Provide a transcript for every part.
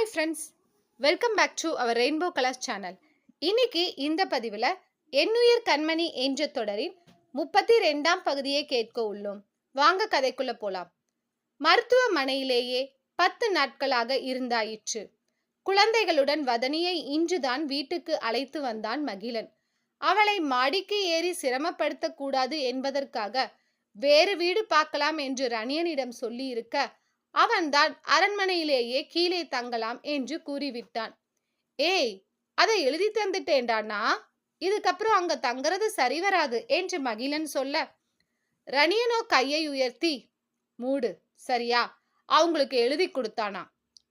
Hi friends welcome back to our rainbow colours channel இன்னைக்கு இந்த பதிவில் எண்ணுயிர் கண்மணி என்ற தொடரின் முப்பத்தி ரெண்டாம் பகுதியை கேட்க உள்ளோம். வாங்க கதைக்குள்ள போலாம். மருத்துவமனையிலேயே பத்து நாட்களாக இருந்தாயிற்று. குழந்தைகளுடன் வதனியை இன்றுதான் வீட்டுக்கு அழைத்து வந்தான் மகிழன். அவளை மாடிக்கு ஏறி சிரமப்படுத்தக்கூடாது என்பதற்காக வேறு வீடு பார்க்கலாம் என்று ரணியனிடம் சொல்லி இருக்க அவன்தான் அரண்மனையிலேயே கீழே தங்கலாம் என்று கூறிவிட்டான். ஏய் அதை எழுதி தந்துட்டேன்டானா இதுக்கப்புறம் அங்க தங்குறது சரி வராது என்று மகிழன் சொல்ல ரணியனோ கையை உயர்த்தி மூடு சரியா? அவங்களுக்கு எழுதி கொடுத்தானா?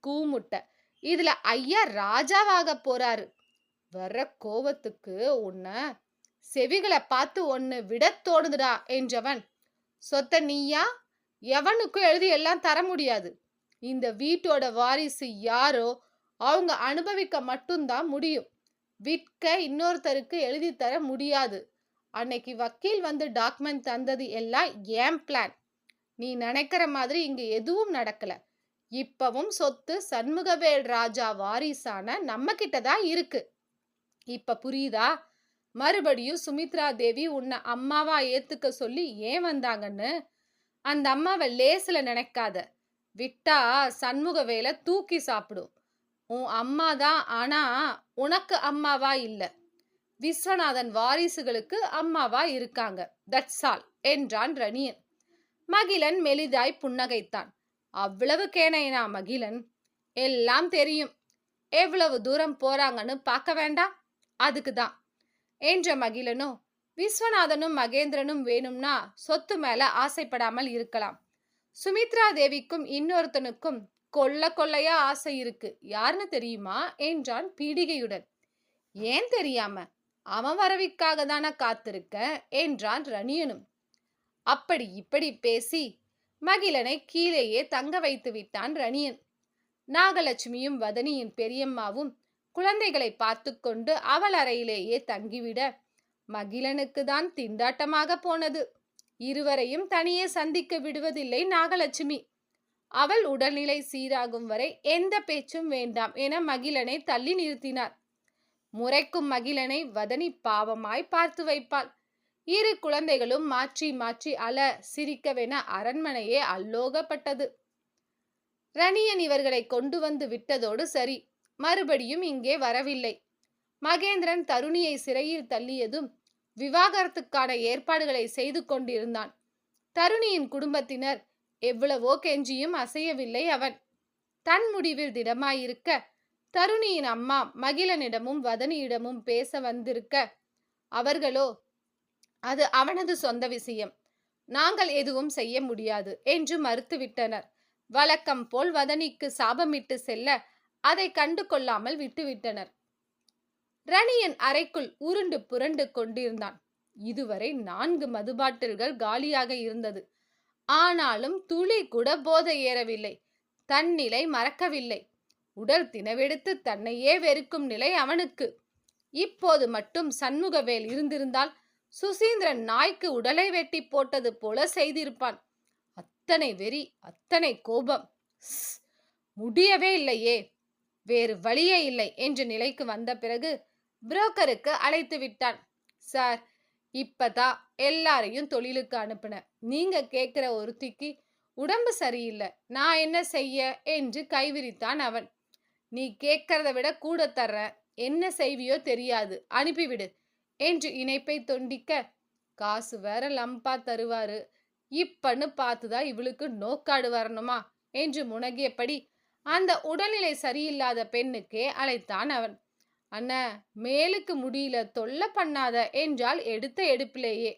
கூமுட்டை இதுல ஐயா ராஜாவாக போறாரு. வர்ற கோவத்துக்கு உன்ன செவிகளை பார்த்து ஒன்னு விட தோணுதுடா என்றவன் சொத்த நீயா? எவனுக்கும் எழுதி எல்லாம் தர முடியாது. இந்த வீட்டோட வாரிசு யாரோ அவங்க அனுபவிக்க மட்டும்தான் முடியும். விற்க இன்னொருத்தருக்கு எழுதி தர முடியாது. அன்னைக்கு வக்கீல் வந்து டாக்குமெண்ட் தந்தது எல்லாம் ஏன் பிளான்? நீ நினைக்கிற மாதிரி இங்க எதுவும் நடக்கல. இப்பவும் சொத்து சண்முகவேல் ராஜா வாரிசான நம்ம கிட்ட தான் இருக்கு. இப்ப புரியுதா? மறுபடியும் சுமித்ரா தேவி உன்னை அம்மாவா ஏத்துக்க சொல்லி ஏன் வந்தாங்கன்னு? அந்த அம்மாவை லேசில் நினைக்காத. விட்டா சண்முக வேலை தூக்கி சாப்பிடும். உன் அம்மா தான் ஆனா உனக்கு அம்மாவா இல்ல. விஸ்வநாதன் வாரிசுகளுக்கு அம்மாவா இருக்காங்க. தட்ஸ் ஆல் என்றான் ரணியன். மகிழன் மெலிதாய் புன்னகைத்தான். அவ்வளவு கேனையனா மகிழன்? எல்லாம் தெரியும். எவ்வளவு தூரம் போறாங்கன்னு பார்க்க வேண்டாம்? அதுக்கு தான். என்ற மகிழனோ விஸ்வநாதனும் மகேந்திரனும் வேணும்னா சொத்து மேல ஆசைப்படாமல் இருக்கலாம். சுமித்ரா தேவிக்கும் இன்னொருத்தனுக்கும் கொல்ல கொள்ளையா ஆசை இருக்கு. யாருன்னு தெரியுமா? என்றான் பீடிகையுடன். ஏன் தெரியாம? அவன் வரவிக்காக தானே காத்திருக்க? என்றான் ரணியனும். அப்படி இப்படி பேசி மகிழனை கீழேயே தங்க வைத்து விட்டான் ரணியன். நாகலட்சுமியும் வதனியின் பெரியம்மாவும் குழந்தைகளை பார்த்து கொண்டு அவள் அறையிலேயே தங்கிவிட மகிழனுக்கு தான் திண்டாட்டமாக போனது. இருவரையும் தனியே சந்திக்க விடுவதில்லை நாகலட்சுமி. அவள் உடல்நிலை சீராகும் வரை எந்த பேச்சும் வேண்டாம் என மகிழனை தள்ளி நிறுத்தினார். முறைக்கும் மகிழனை வதனி பாவமாய் பார்த்து வைப்பாள். இரு குழந்தைகளும் மாற்றி மாற்றி அல சிரிக்கவென அரண்மனையே அல்லோகப்பட்டது. ரணியன் இவர்களை கொண்டு வந்து விட்டதோடு சரி மறுபடியும் இங்கே வரவில்லை. மகேந்திரன் தருணியை சிறையில் தள்ளியதும் விவாகரத்துக்கான ஏற்பாடுகளை செய்து கொண்டிருந்தான். தருணியின் குடும்பத்தினர் எவ்வளவோ கெஞ்சியும் அசையவில்லை அவன். தன் முடிவில் திடமாயிருக்க தருணியின் அம்மா மகிழனிடமும் வதனியிடமும் பேச வந்திருக்க அவர்களோ அது அவனது சொந்த விஷயம். நாங்கள் எதுவும் செய்ய முடியாது என்று மறுத்துவிட்டனர். வழக்கம் போல் வதனிக்கு சாபமிட்டு செல்ல அதை கண்டு கொள்ளாமல் விட்டுவிட்டனர். ரணியன் அறைக்குள் உருண்டு புரண்டு கொண்டிருந்தான். இதுவரை நான்கு மதுபாட்டில்கள் காலியாக இருந்தது. ஆனாலும் துளி கூட போதை ஏறவில்லை. தன் நிலை மறக்கவில்லை. உடல் தினவெடுத்து தன்னையே வெறுக்கும் நிலை அவனுக்கு. இப்போது மட்டும் சண்முகவேல் இருந்திருந்தால் சுசீந்திரன் நாய்க்கு உடலை வெட்டி போட்டது போல செய்திருப்பான். அத்தனை வெறி அத்தனை கோபம். முடியவே இல்லையே. வேறு வழியே இல்லை என்ற நிலைக்கு வந்த பிறகு புரோக்கருக்கு அழைத்து விட்டான். சார் இப்பதான் எல்லாரையும் தொழிலுக்கு அனுப்பினேன். நீங்க கேட்கிற ஒருத்திக்கு உடம்பு சரியில்லை. நான் என்ன செய்ய? என்று கைவிரித்தான் அவன். நீ கேட்கறத விட கூட தர்றேன் என்ன செய்வியோ தெரியாது. அனுப்பிவிடு என்று இணைப்பை தொண்டிக்க காசு வேற லம்பா தருவாரு. இப்பன்னு பார்த்துதான் இவளுக்கு நோக்காடு வரணுமா? என்று முனகியபடி அந்த உடல்நிலை சரியில்லாத பெண்ணுக்கே அழைத்தான் அவன். அண்ண மேலுக்கு முடியல தொல்லை பண்ணாத என்றால் எடுத்த எடுப்பிலேயே.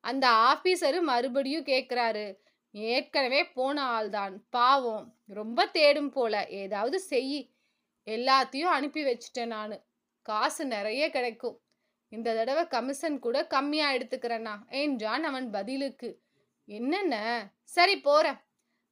அந்த ஆபீசரு மறுபடியும் கேட்குறாரு ஏற்கனவே போன ஆள்தான் பாவம் ரொம்ப தேடும் போல ஏதாவது செய் எல்லாத்தையும் அனுப்பி வச்சுட்டேன் நான் காசு நிறைய கிடைக்கும் இந்த தடவை கமிஷன் கூட கம்மியா எடுத்துக்கிறேண்ணா என்றான் அவன் பதிலுக்கு. என்னென்ன சரி போறேன்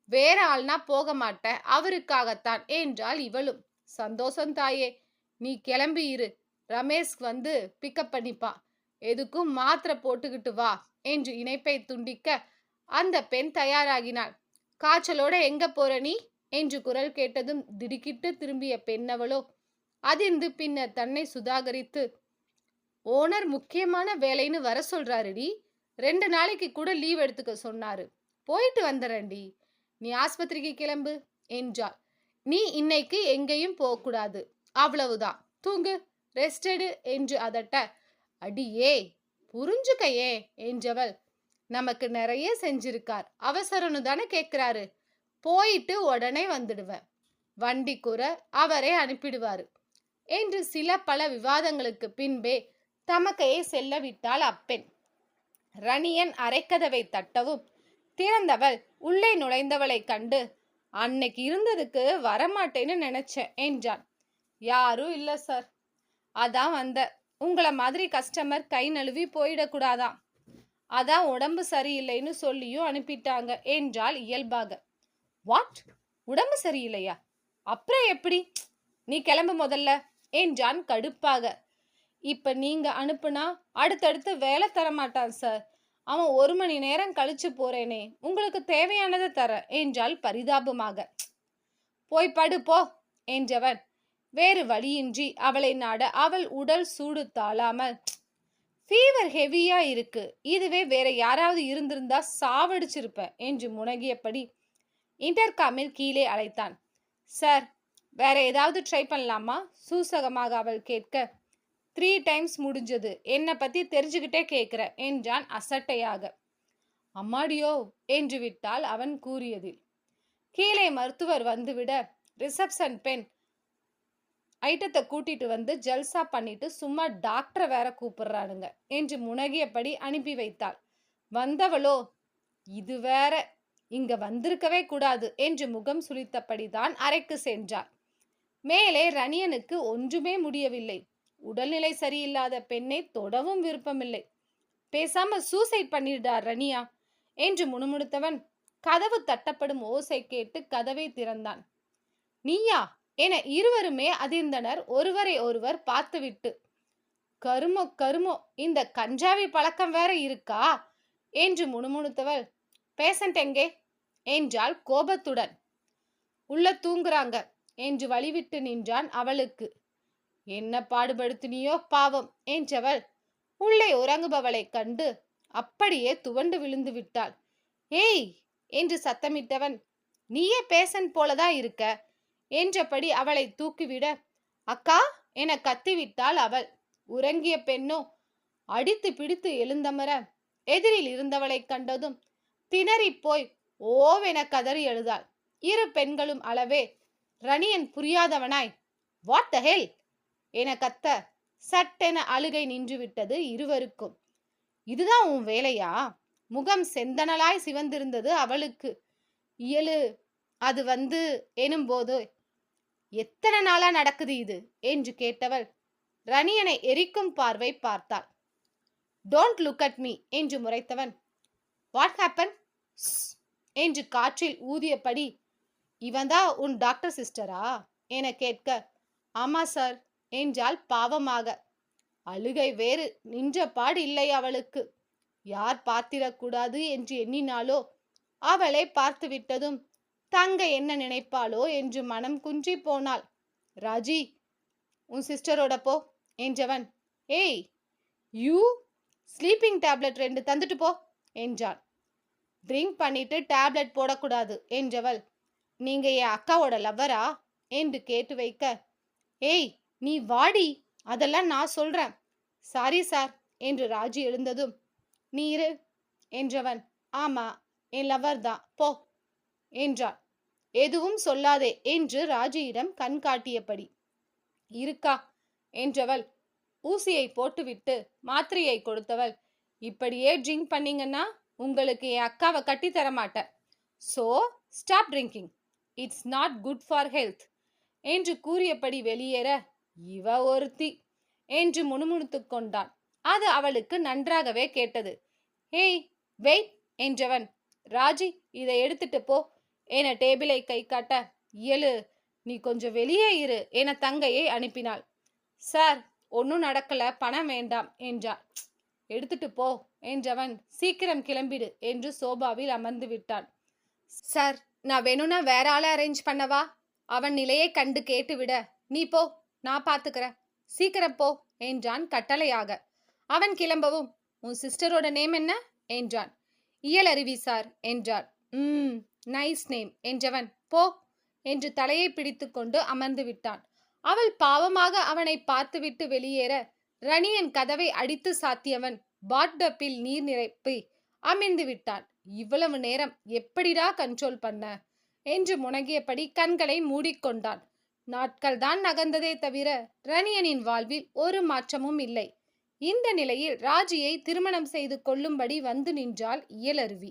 வேற ஆள்னா போக மாட்டேன் அவருக்காகத்தான் என்றாள் இவளும். சந்தோஷம் தாயே நீ கிளம்பி இரு. ரமேஷ் வந்து பிக்கப் பண்ணிப்பான் எதுக்கும் மாத்திரை போட்டுக்கிட்டு வா என்று இணைப்பை துண்டிக்க அந்த பெண் தயாராகினாள். காய்ச்சலோட எங்க போற நீ? என்று குரல் கேட்டதும் திடுக்கிட்டு திரும்பிய பெண்ணவளோ அதிர்ந்து பின்னர் தன்னை சுதாகரித்து ஓனர் முக்கியமான வேலைன்னு வர சொல்றாருடி. ரெண்டு நாளைக்கு கூட லீவ் எடுத்துக்க சொன்னாரு. போயிட்டு வந்துடுறேன்டி நீ ஆஸ்பத்திரிக்கு கிளம்பு என்றாள். நீ இன்னைக்கு எங்கேயும் போகக்கூடாது. அவ்வளவுதான். தூங்கு. ரெஸ்டடு என்று அதட்ட அடியே புரிஞ்சுக்கையே என்றவள். நமக்கு நிறைய செஞ்சிருக்கார். அவசரம்னு தானே கேட்குறாரு. போயிட்டு உடனே வந்துடுவேன். வண்டி கூற அவரே அனுப்பிடுவாரு. என்று சில பல விவாதங்களுக்கு பின்பே தமக்கையை செல்ல விட்டாள் அப்பெண். ரணியன் அரைக்கதவை தட்டவும் திறந்தவள் உள்ளே நுழைந்தவளை கண்டு அன்னைக்கு இருந்ததுக்கு வரமாட்டேன்னு நினைச்சேன் என்றான். யாரும் இல்லை சார் அதான் வந்த. உங்களை மாதிரி கஸ்டமர் கை நழுவி போயிடக்கூடாதான் அதான் உடம்பு சரியில்லைன்னு சொல்லியும் அனுப்பிட்டாங்க. என்றால் இயல்பாக. வாட் உடம்பு சரியில்லையா? அப்புறம் எப்படி? நீ கிளம்பு முதல்ல என்றான் கடுப்பாக. இப்ப நீங்க அனுப்புனா அடுத்தடுத்து வேலை தர மாட்டான் சார் அவன் ஒரு மணி நேரம் கழிச்சு போறேனே. உங்களுக்கு தேவையானதை தர என்றால் பரிதாபமாக. போய் படு போ என்றவன். வேறு வழியின்றி அவளை நாட அவள் உடல் சூடு தாழாமல் ஃபீவர் ஹெவியா இருக்கு. இதுவே வேற யாராவது இருந்திருந்தா சாவடிச்சிருப்பேன் என்று முனகியபடி இன்டர்காமில் கீழே அழைத்தான். சார் வேற ஏதாவது ட்ரை பண்ணலாமா? சூசகமாக அவள் கேட்க த்ரீ டைம்ஸ் முடிஞ்சது. என்னை பத்தி தெரிஞ்சுக்கிட்டே கேட்குற என்றான் அசட்டையாக. அம்மாடியோ என்று விட்டால் அவன் கூறியதில் கீழே மருத்துவர் வந்துவிட ரிசப்ஷன் பெண் ஐட்டத்தை கூட்டிட்டு வந்து ஜல்சா பண்ணிட்டு சும்மா டாக்டரை வேற கூப்பிடுறானுங்க என்று முனகியபடி அனுப்பி வைத்தாள். வந்தவளோ இது வேற இங்க வந்திருக்கவே கூடாது என்று முகம் சுளித்தபடிதான் அறைக்கு சென்றாள். மேலே ரணியனுக்கு ஒன்றுமே முடியவில்லை. உடல்நிலை சரியில்லாத பெண்ணை தொடவும் விருப்பமில்லை. பேசாம சூசைட் பண்ணிடுடார் ரணியா என்று முணுமுணுத்தவன் கதவு தட்டப்படும் ஓசை கேட்டு கதவை திறந்தான். நீயா? என இருவருமே அதிர்ந்தனர். ஒருவரை ஒருவர் பார்த்துவிட்டு கருமோ கருமோ இந்த கஞ்சாவி பழக்கம் வேற இருக்கா? என்று முணுமுணுத்தவள் பேசண்ட் எங்கே? என்றாள் கோபத்துடன். உள்ள தூங்குறாங்க என்று வழிவிட்டு நின்றான் அவளுக்கு. என்ன பாடுபடுத்தினியோ பாவம் என்றவள் உள்ளே உறங்குபவளைக் கண்டு அப்படியே துவண்டு விழுந்து விட்டாள். ஏய் என்று சத்தமிட்டவன் நீயே பேசன் போலதான் இருக்க. என்றபடி அவளை தூக்கிவிட அக்கா என கத்திவிட்டாள் அவள் உறங்கிய பெண்ணோ அடித்து பிடித்து எழுந்தமர எதிரில் இருந்தவளைக் கண்டதும் திணறிப் போய் ஓவென கதறி எழுதாள். இரு பெண்களும் அளவே ரணியன் புரியாதவனாய். வாட் த ஹெல் என கத்த சட்டென அழுகை நின்றுவிட்டது இருவருக்கும். இதுதான் உன் வேலையா? முகம் செந்தனலாய் சிவந்திருந்தது அவளுக்கு. இயலு அது வந்து எனும்போது எத்தனை நாளா நடக்குது இது? என்று கேட்டவள் ரணியனை எரிக்கும் பார்வை பார்த்தாள். டோன்ட் லுக் அட் மீ என்று முறைத்தவன். வாட் ஹேப்பன் என்று காற்றில் ஊதியபடி இவன்தான் உன் டாக்டர் சிஸ்டரா என கேட்க ஆமா சார் என்றால் பாவமாக. அழுகை வேறு நின்ற பாடு இல்லை அவளுக்கு. யார் பார்த்திடக்கூடாது என்று எண்ணினாலோ அவளை பார்த்து விட்டதும் தங்க என்ன நினைப்பாளோ என்று மனம் குன்றி போனாள். ராஜி உன் சிஸ்டரோட போ என்றவன். ஏய் யூ ஸ்லீப்பிங் டேப்லெட் ரெண்டு தந்துட்டு போ என்றான். ட்ரிங்க் பண்ணிட்டு டேப்லெட் போடக்கூடாது என்றவள். நீங்க என் அக்காவோட லவ்வரா என்று கேட்டு வைக்க. ஏய் நீ வாடி அதெல்லாம் நான் சொல்றேன். சாரி சார் என்று ராஜி எழுந்ததும். நீ இரு என்றவன். ஆமா என் லவ்வர் தான் போ என்றாள் எதுவும் சொல்லாதே என்று ராஜியிடம் கண் காட்டியபடி. இருக்கா? என்றவள். ஊசியை போட்டுவிட்டு மாத்திரையை கொடுத்தவள். இப்படியே ட்ரிங்க் பண்ணீங்கன்னா உங்களுக்கு என் அக்காவை கட்டி தர மாட்டேன். So stop drinking it's not good for health என்று கூறியபடி வெளியேற இவ ஒருத்தி என்று முணுமுணுத்து கொண்டான். அது அவளுக்கு நன்றாகவே கேட்டது. ஏய் வெயிட் என்றவன். ராஜி இதை எடுத்துட்டு போ. என டேபிளை கை காட்ட? இயலு நீ கொஞ்சம் வெளியே இரு என தங்கையை அனுப்பினாள். சார் ஒன்றும் நடக்கல பணம் வேண்டாம் என்றான். எடுத்துட்டு போ என்றவன் சீக்கிரம் கிளம்பிடு என்று சோபாவில் அமர்ந்து விட்டான். சார் நான் வேணும்னா வேற ஆளை அரேஞ்ச் பண்ணவா? அவன் நிலையை கண்டு கேட்டு விட நீ போ நான் பார்த்துக்கிறேன் சீக்கிரம் போ என்றான் கட்டளையாக. அவன் கிளம்பவும் உன் சிஸ்டரோட நேம் என்ன? என்றான். இயல் அருவி சார் என்றார் ம் நைஸ் நேம் என்றவன் போ என்று தலையை பிடித்துக்கொண்டு அமர்ந்து விட்டான். அவள் பாவமாக அவனை பார்த்துவிட்டு வெளியேற ரணியன் கதவை அடித்து சாத்தியவன் பாட்டப்பில் நீர் நிரப்பி அமைந்து விட்டான். இவ்வளவு நேரம் எப்படிடா கண்ட்ரோல் பண்ண? என்று முனகியபடி கண்களை மூடிக்கொண்டான். நாட்கள் தான் நகர்ந்ததே தவிர ரணியனின் வாழ்வில் ஒரு மாற்றமும் இல்லை. இந்த நிலையில் ராஜியை திருமணம் செய்து கொள்ளும்படி வந்து நின்றாள் இயலருவி.